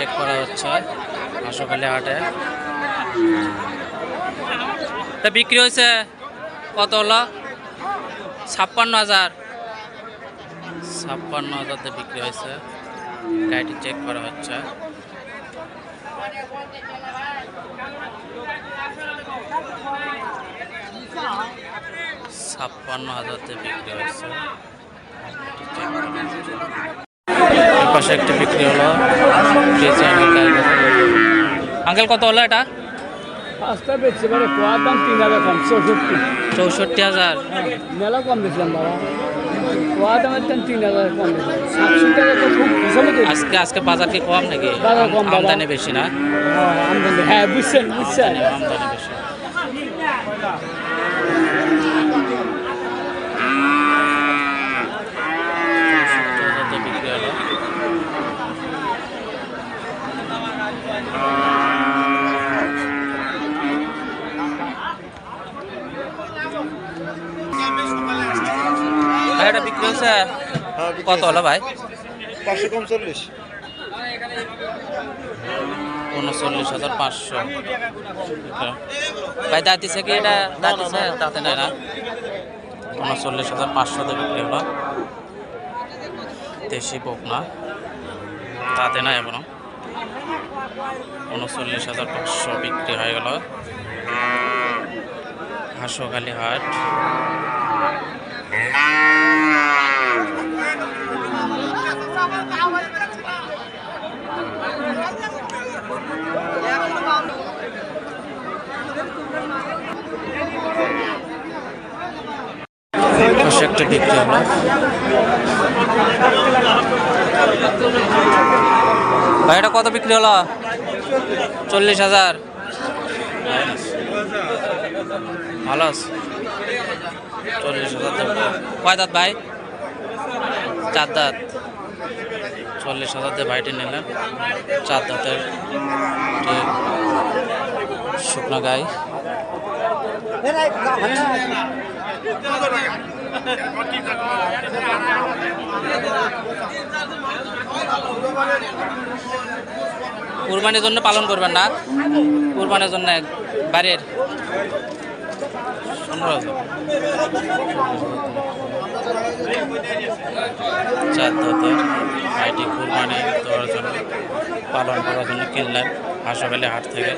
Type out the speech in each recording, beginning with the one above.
Check করা হচ্ছে হাঁসখালি হাটে। তা বিক্রি হয়েছে কত হলো? ছাপ্পান্ন হাজার। ছাপ্পান্ন হাজারতে বিক্রি হয়েছে। গাড়িটি চেক করা হচ্ছে। ছাপ্পান্ন হাজারতে বিক্রি হয়েছে। পাশে একটা বিক্রি হলো। আঙ্কেল কত হলো এটা? পাঁচটা বেচছে মানে কোয়ার দাম তিন হাজার কম চৌষট্টি। চৌষট্টি হাজার? মেলা কম দিয়েছিলাম বাবা। কোয়ার দামের দাম তিন হাজার কম সাতশো টাকা তো খুব আজকে আজকে বাজার কি কম নাকি? বাজার কম। আমদানি বেশি না? হ্যাঁ, আমদানি হ্যাঁ বুঝছেন বুঝছেন। আমদানি বেশি চৌষট্টি হাজারতে বিক্রি হলো হচ্ছে কত হলো ভাই? পাঁচশো উনচল্লিশ হাজার পাঁচশো। ভাই দাঁতিছে কি এটা? দাঁতিছে তাতে নাই না? উনচল্লিশ হাজার পাঁচশোতে বিক্রি হলো? দেশি বকনা তাতে নাই এখনও। উনচল্লিশ হাজার পাঁচশো বিক্রি হয়ে গেল। হাঁসখালি হাট। পাশে একটা বিক্রি হলো ভাই, এটা কত বিক্রি হলো? চল্লিশ হাজার। ভালো চল্লিশ হাজার কয় দাঁত ভাই? চার দাঁত চল্লিশ হাজার ভাইটি নিলেন চার দাঁতের শুকনো গাই কুরবানির জন্য পালন করবেন না, কুরবানির জন্য বাড়ির। চার দাঁতের ভাইটি কুরবানি দেওয়ার জন্য পালন করার জন্য কিনলেন হাঁসখালি হাট থেকে।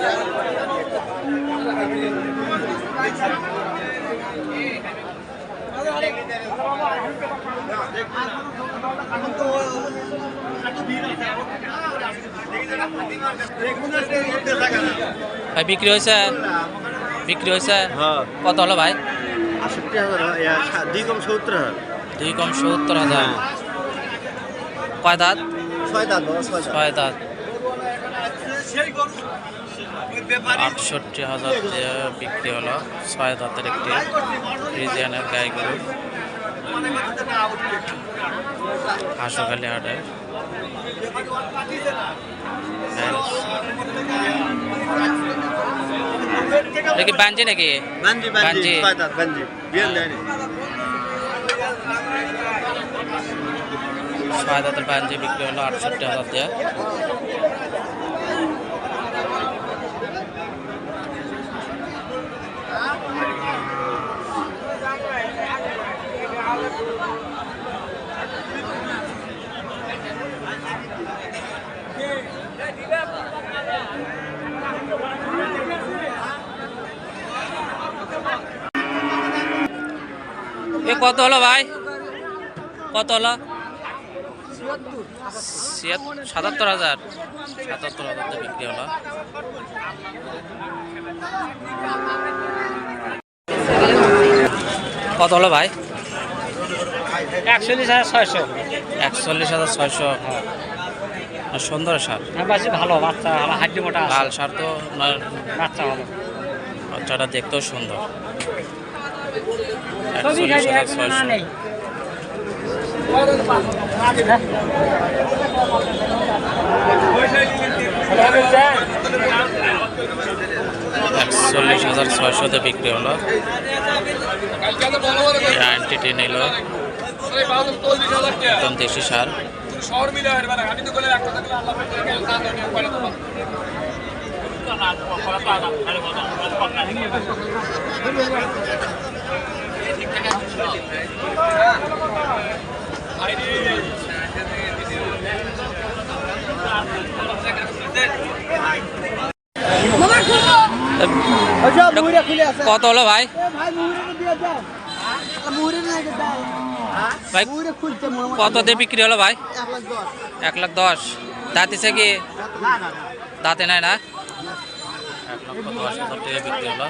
বিক্রি হয়েছে? বিক্রি হয়েছে? হ্যাঁ। কত হলো ভাই? আষট্টি হাজার দুই কম সত্তর হাজার। দুই কম সত্তর হাজার। কয় দাঁত? ছয় দাঁত ছয় দাঁত। আটষট্টি হাজার বিক্রি হলো। ছয় দাঁতের একটি ফ্রিজিয়ানের গাই গরু। হাঁসখালি হাটের। এটা কি বাঞ্জি নাকি বাঞ্জি বাঞ্জি। বাঞ্জি বিয়ান দেয়নি। ছয় দাঁতের বাঞ্জি বিক্রি হলো আটষট্টি হাজার দিয়ে। কত হলো ভাই? কত হলো? সাতাত্তর হাজার। সাতাত্তর হাজারতে বিক্রি হলো। কত হলো ভাই? একচল্লিশ হাজার ছয়শো। একচল্লিশ হাজার ছয়শো সুন্দর সার। হ্যাঁ ভালো বাচ্চা হাড্ডি মোটা। লাল সার তো বাচ্চা ভালো। বাচ্চাটা দেখতেও সুন্দর। একচল্লিশ হাজার ছয়শোতে বিক্রি হলো। এই আইনটিটি নিল। একদম দেশি সার। আমি কত হলো ভাই? ভাই, কত দিয়ে বিক্রি হলো ভাই? এক লাখ দশ। দাঁতিছে কি? দাঁতে নাই না? এক লক্ষ দশ হাজার টাকা বিক্রি হলো।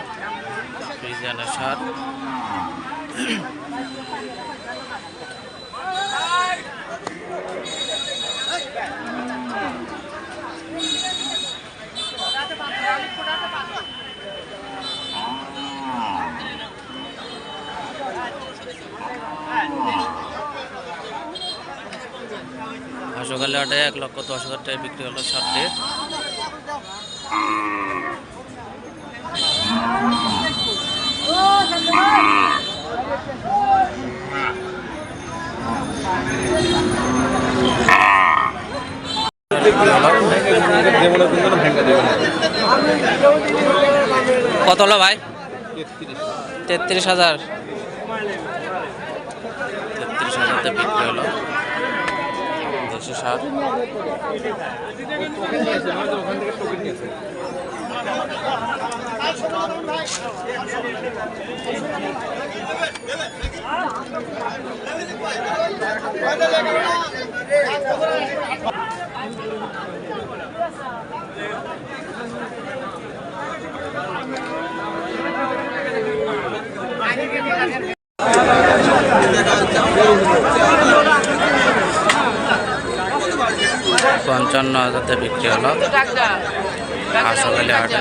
হাসোকালে আটে এক লক্ষ দশ হাজার টাকা বিক্রি হলো সারটি কত হলো ভাই? তেত্রিশ হাজার। তেত্রিশ হাজারতে বিক্রি হলো। দেশি সার পঞ্চান্ন হাজারতে বিক্রি হলো। হাসপাতালে হাটে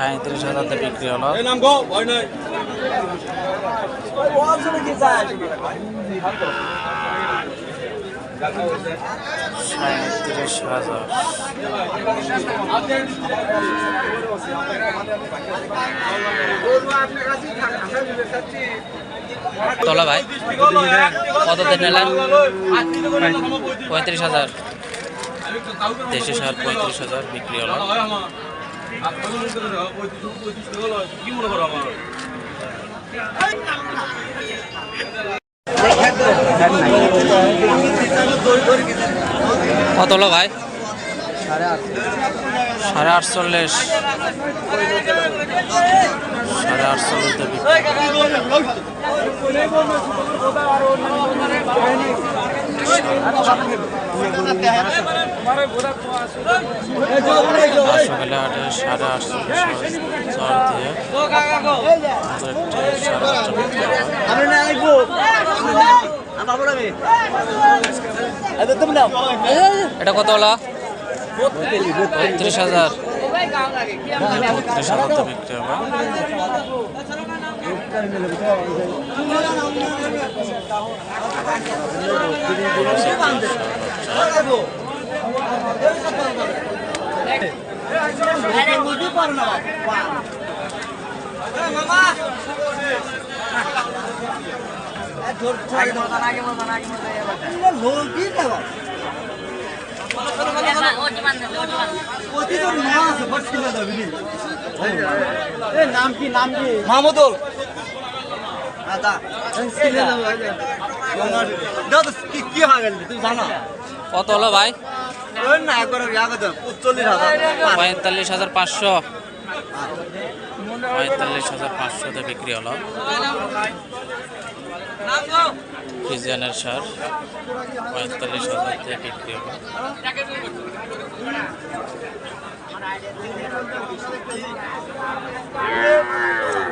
সাঁত্রিশ হাজারতে বিক্রি হলো। এই নাম গো ভয় নাই। সাঁত্রিশ হাজার। তোলা ভাই কততে নিলেন? পঁয়ত্রিশ হাজার। দেশি সার পঁয়ত্রিশ হাজার বিক্রি হলো। কত হলো ভাই? সাড়ে আটচল্লিশ। সাড়ে আটচল্লিশ সকালে আটে সাড়ে চার দিয়ে। এটা কত হলো? বত্রিশ হাজার। বত্রিশ হাজার তো বিক্রি হবে। মাহমুদুল আদা দাও তো কি কি তুই জানো? কত হলো ভাই? পঁয়তাল্লিশ হাজার পাঁচশো। পঁয়তাল্লিশ হাজার পাঁচশোতে বিক্রি হলো। ফ্রিজিয়ানের সার পঁয়তাল্লিশ হাজার দিয়ে বিক্রি হলো। আমার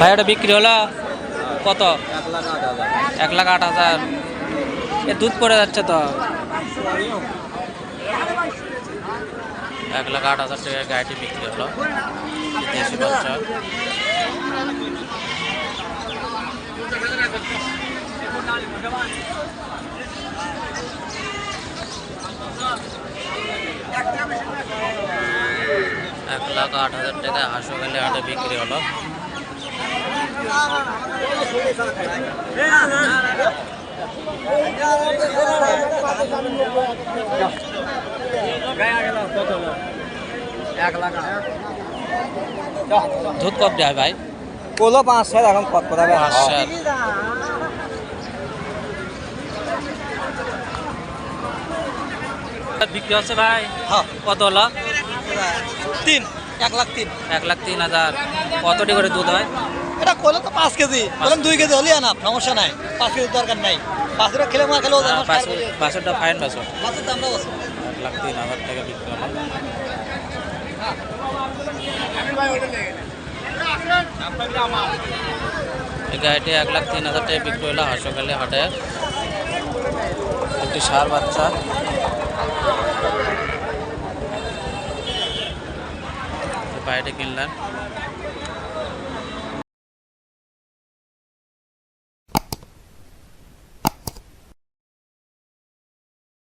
ভাই, এটা বিক্রি হলো কত? এক লাখ আট হাজার। এ দুধ পড়ে যাচ্ছে তো। এক লাখ আট হাজার টাকায় গাড়িটি বিক্রি হলো। এক লাখ আট হাজার টাকায় হাঁসো গেলে হাটে বিক্রি হলো। দুধ কব দেয় ভাই? কোলো পাঁচ ছয় এখন কত? পাঁচ সাত। বিক্রি হচ্ছে ভাই? হ্যাঁ। কত হলো? তিন এক লাখ তিন। এক লাখ তিন হাজার। কতটি করে দুধ হয়? এটা কোলো তো পাঁচ কেজি। বললাম দুই কেজি। হলেই আনা সমস্যা নাই। পাঁচ কেজি দরকার নাই। খেলে খেলেও ফাইন দামটা বসো এক লাখ তিন হাজার টাকা বিক্রি হলো। এই গাড়িটি এক লাখ তিন হাজার টাকা বিক্রি হলো হাসকালে হাটে একটি সার বাচ্চা। বাইরে কিনলাম।